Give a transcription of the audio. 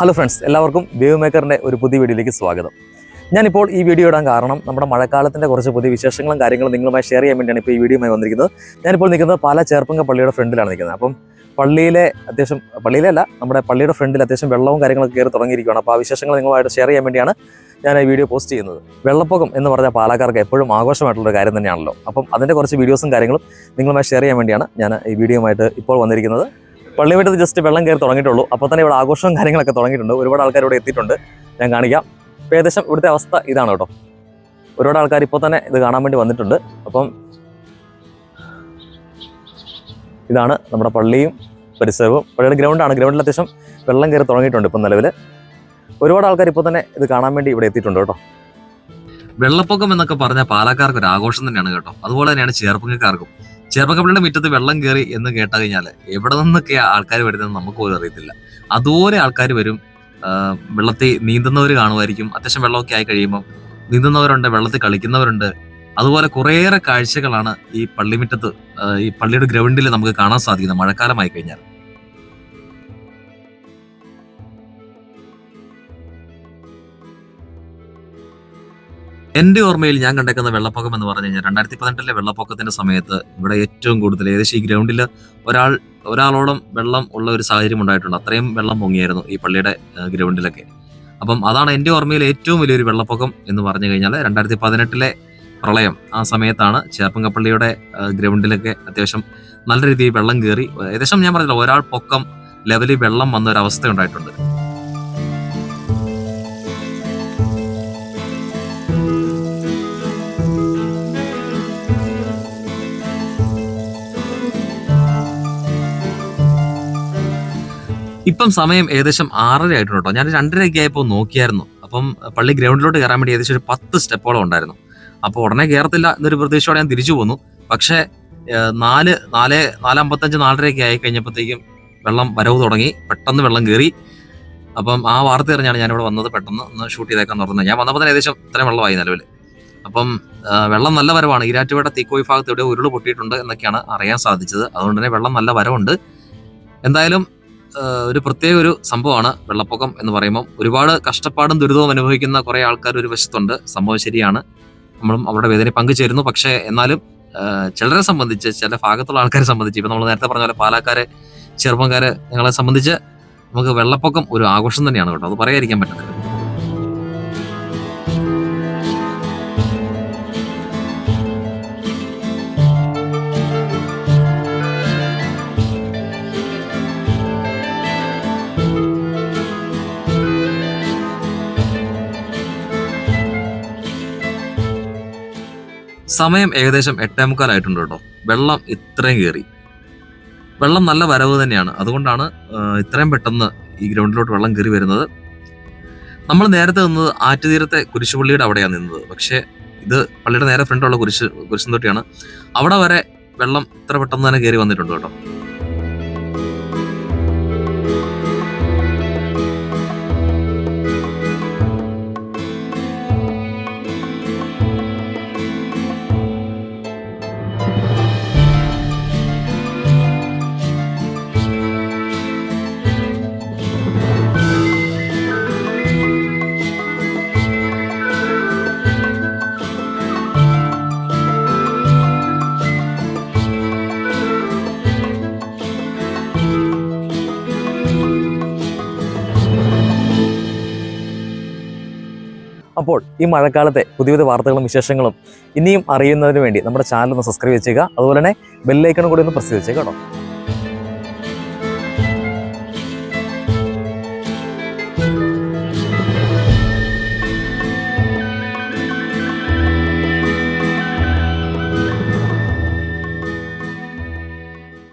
Hello friends എല്ലാവർക്കും wave മേക്കറിന്റെ ഒരു പുതിയ വീഡിയോയിലേക്ക് സ്വാഗതം. ഞാനിപ്പോൾ ഈ വീഡിയോ ഇടാൻ കാരണം നമ്മുടെ മഴക്കാലത്തിന്റെ കുറച്ച് പുതിയ വിശേഷങ്ങളും കാര്യങ്ങളും നിങ്ങളുമായി ഷെയർ ചെയ്യാൻ വേണ്ടിയാണ് ഇപ്പോൾ ഈ വീഡിയോയുമായി വന്നിരിക്കുന്നത്. ഞാനിപ്പോൾ നിൽക്കുന്നത് പാല ചേർപ്പങ്ക പള്ളിയുടെ ഫ്രണ്ടിലാണ് നിൽക്കുന്നത്. അപ്പം പള്ളിയിലെ അത്യാവശ്യം പള്ളിയിലെ അല്ല നമ്മുടെ പള്ളിയുടെ ഫ്രണ്ടിൽ അത്യാവശ്യം വെള്ളവും കാര്യങ്ങളൊക്കെ കയറി തുടങ്ങിയിരിക്കുകയാണ്. അപ്പോൾ ആ വിശേഷങ്ങൾ നിങ്ങളുമായിട്ട് ഷെയർ ചെയ്യാൻ വേണ്ടിയാണ് ഞാൻ ഈ വീഡിയോ പോസ്റ്റ് ചെയ്യുന്നത്. വെള്ളപ്പൊക്കം എന്ന് പറഞ്ഞാൽ പാലക്കാർക്ക് എപ്പോഴും ആഘോഷമായിട്ടുള്ള കാര്യം തന്നെയാണല്ലോ. അപ്പം അതിന്റെ കുറച്ച് വീഡിയോസും കാര്യങ്ങളും നിങ്ങളുമായി ഷെയർ ചെയ്യാൻ വേണ്ടിയാണ് ഞാൻ ഈ വീഡിയോയുമായിട്ട് ഇപ്പോൾ വന്നിരിക്കുന്നത്. പള്ളി വീട്ടത്ത് ജസ്റ്റ് വെള്ളം കയറി തുടങ്ങിയിട്ടുള്ളൂ. അപ്പോൾ തന്നെ ഇവിടെ ആഘോഷവും കാര്യങ്ങളൊക്കെ തുടങ്ങിയിട്ടുണ്ട്. ഒരുപാട് ആൾക്കാർ ഇവിടെ എത്തിയിട്ടുണ്ട്. ഞാൻ കാണിക്കാം. ഇപ്പോൾ ഏകദേശം ഇവിടുത്തെ അവസ്ഥ ഇതാണ് കേട്ടോ. ഒരുപാട് ആൾക്കാർ ഇപ്പോൾ തന്നെ ഇത് കാണാൻ വേണ്ടി വന്നിട്ടുണ്ട്. അപ്പം ഇതാണ് നമ്മുടെ പള്ളിയും പരിസരവും. പള്ളിയുടെ ഗ്രൗണ്ടാണ് ഗ്രൗണ്ടിൽ അത്യാവശ്യം വെള്ളം കയറി തുടങ്ങിയിട്ടുണ്ട് ഇപ്പം നിലവിൽ ഒരുപാട് ആൾക്കാർ ഇപ്പോൾ തന്നെ ഇത് കാണാൻ വേണ്ടി ഇവിടെ എത്തിയിട്ടുണ്ട് കേട്ടോ. വെള്ളപ്പൊക്കം എന്നൊക്കെ പറഞ്ഞാൽ പാലക്കാർക്ക് ഒരു ആഘോഷം തന്നെയാണ് കേട്ടോ. അതുപോലെ തന്നെയാണ് ചേർപ്പങ്ങക്കാർക്കും ചേർപ്പക്കപ്പള്ളിയുടെ മുറ്റത്ത് വെള്ളം കയറി എന്ന് കേട്ട കഴിഞ്ഞാൽ എവിടെ നിന്നൊക്കെ ആൾക്കാർ വരുന്നത് നമുക്ക് പോലും അറിയത്തില്ല. അതുപോലെ ആൾക്കാർ വരും വെള്ളത്തിൽ നീന്തുന്നവർ കാണുമായിരിക്കും. അത്യാവശ്യം വെള്ളമൊക്കെ ആയി കഴിയുമ്പം നീന്തുന്നവരുണ്ട് വെള്ളത്തിൽ കളിക്കുന്നവരുണ്ട്. അതുപോലെ കുറേയേറെ കാഴ്ചകളാണ് ഈ പള്ളിമുറ്റത്ത് ഈ പള്ളിയുടെ ഗ്രൗണ്ടിൽ നമുക്ക് കാണാൻ സാധിക്കുന്നത് മഴക്കാലമായി കഴിഞ്ഞാൽ എന്റെ ഓർമ്മയിൽ ഞാൻ കണ്ടേക്കുന്ന വെള്ളപ്പൊക്കം എന്ന് പറഞ്ഞു കഴിഞ്ഞാൽ രണ്ടായിരത്തി പതിനെട്ടിലെ വെള്ളപ്പൊക്കത്തിന്റെ സമയത്ത് ഇവിടെ ഏറ്റവും കൂടുതൽ ഏകദേശം ഈ ഗ്രൗണ്ടിൽ ഒരാൾ ഒരാളോളം വെള്ളം ഉള്ള ഒരു സാഹചര്യം ഉണ്ടായിട്ടുണ്ട്. അത്രയും വെള്ളം പൊങ്ങിയായിരുന്നു ഈ പള്ളിയുടെ ഗ്രൗണ്ടിലൊക്കെ. അപ്പം അതാണ് എന്റെ ഓർമ്മയിൽ ഏറ്റവും വലിയൊരു വെള്ളപ്പൊക്കം എന്ന് പറഞ്ഞു കഴിഞ്ഞാൽ രണ്ടായിരത്തി പതിനെട്ടിലെ പ്രളയം. ആ സമയത്താണ് ചേർപ്പങ്കപ്പള്ളിയുടെ ഗ്രൗണ്ടിലൊക്കെ അത്യാവശ്യം നല്ല രീതിയിൽ വെള്ളം കയറി ഏകദേശം ഞാൻ പറഞ്ഞില്ല ഒരാൾ പൊക്കം ലെവലിൽ വെള്ളം വന്ന ഒരു അവസ്ഥ ഉണ്ടായിട്ടുണ്ട്. ഇപ്പം സമയം ഏകദേശം ആറര ആയിട്ടുണ്ട് കേട്ടോ. ഞാൻ രണ്ടരയൊക്കെ ആയപ്പോൾ നോക്കിയായിരുന്നു. അപ്പം പള്ളി ഗ്രൗണ്ടിലോട്ട് കയറാൻ വേണ്ടി ഏകദേശം ഒരു പത്ത് സ്റ്റെപ്പോളം ഉണ്ടായിരുന്നു. അപ്പോൾ ഉടനെ കയറത്തില്ല എന്നൊരു പ്രതീക്ഷയോടെ ഞാൻ തിരിച്ചു പോന്നു. പക്ഷേ നാല് നാല് നാലമ്പത്തഞ്ച് നാലരയൊക്കെ ആയി കഴിഞ്ഞപ്പോഴത്തേക്കും വെള്ളം വരവ് തുടങ്ങി. പെട്ടെന്ന് വെള്ളം കയറി. അപ്പം ആ വാർത്ത അറിഞ്ഞാണ് ഞാനിവിടെ വന്നത് പെട്ടെന്ന് ഒന്ന് ഷൂട്ട് ചെയ്തേക്കാൻ തുടങ്ങുന്നത് ഞാൻ വന്നപ്പോൾ തന്നെ ഏകദേശം ഇത്രയും വെള്ളമായി നിലവിൽ അപ്പം വെള്ളം നല്ല വരവാണ്. ഈരാറ്റുപേട്ട തീക്കോയി ഭാഗത്ത് എവിടെ ഉരുൾ പൊട്ടിയിട്ടുണ്ട് എന്നൊക്കെയാണ് അറിയാൻ സാധിച്ചത്. അതുകൊണ്ട് തന്നെ വെള്ളം നല്ല വരവുണ്ട്. എന്തായാലും ഒരു പ്രത്യേക ഒരു സംഭവമാണ് വെള്ളപ്പൊക്കം എന്ന് പറയുമ്പോൾ ഒരുപാട് കഷ്ടപ്പാടും ദുരിതവും അനുഭവിക്കുന്ന കുറേ ആൾക്കാർ ഒരു വശത്തുണ്ട്. സംഭവം ശരിയാണ്. നമ്മളും അവരുടെ വേദന പങ്കുചേരുന്നു. പക്ഷേ എന്നാലും ചിലരെ സംബന്ധിച്ച് ചില ഭാഗത്തുള്ള ആൾക്കാരെ സംബന്ധിച്ച് ഇപ്പൊ നമ്മൾ നേരത്തെ പറഞ്ഞ പോലെ പാലക്കാരെ ചെറുപ്പക്കാരെ ഞങ്ങളെ സംബന്ധിച്ച് നമുക്ക് വെള്ളപ്പൊക്കം ഒരു ആഘോഷം തന്നെയാണ് കേട്ടോ. അത് പറയാതിരിക്കാൻ പറ്റത്തില്ല. സമയം ഏകദേശം എട്ടേ മുക്കാലായിട്ടുണ്ട് കേട്ടോ. വെള്ളം ഇത്രയും കയറി. വെള്ളം നല്ല വരവ് തന്നെയാണ്. അതുകൊണ്ടാണ് ഇത്രയും പെട്ടെന്ന് ഈ ഗ്രൗണ്ടിലോട്ട് വെള്ളം കയറി വരുന്നത്. നമ്മൾ നേരത്തെ നിന്നത് ആറ്റുതീരത്തെ കുരിശുപള്ളിയുടെ അവിടെയാണ് നിന്നത്. പക്ഷേ ഇത് പള്ളിയുടെ നേരെ ഫ്രണ്ടുള്ള കുരിശ് കുരിശും തൊട്ടിയാണ്. അവിടെ വരെ വെള്ളം ഇത്ര പെട്ടെന്ന് തന്നെ കയറി വന്നിട്ടുണ്ട് കേട്ടോ. അപ്പോൾ ഈ മഴക്കാലത്തെ പുതിയ പുതിയ വാർത്തകളും വിശേഷങ്ങളും ഇനിയും അറിയുന്നതിന് വേണ്ടി നമ്മുടെ ചാനൽ ഒന്ന് സബ്സ്ക്രൈബ് ചെയ്യുക. അതുപോലെ തന്നെ ബെല്ലൈക്കണും കൂടി ഒന്ന് പ്രസ് ചെയ്തേക്കുക കേട്ടോ.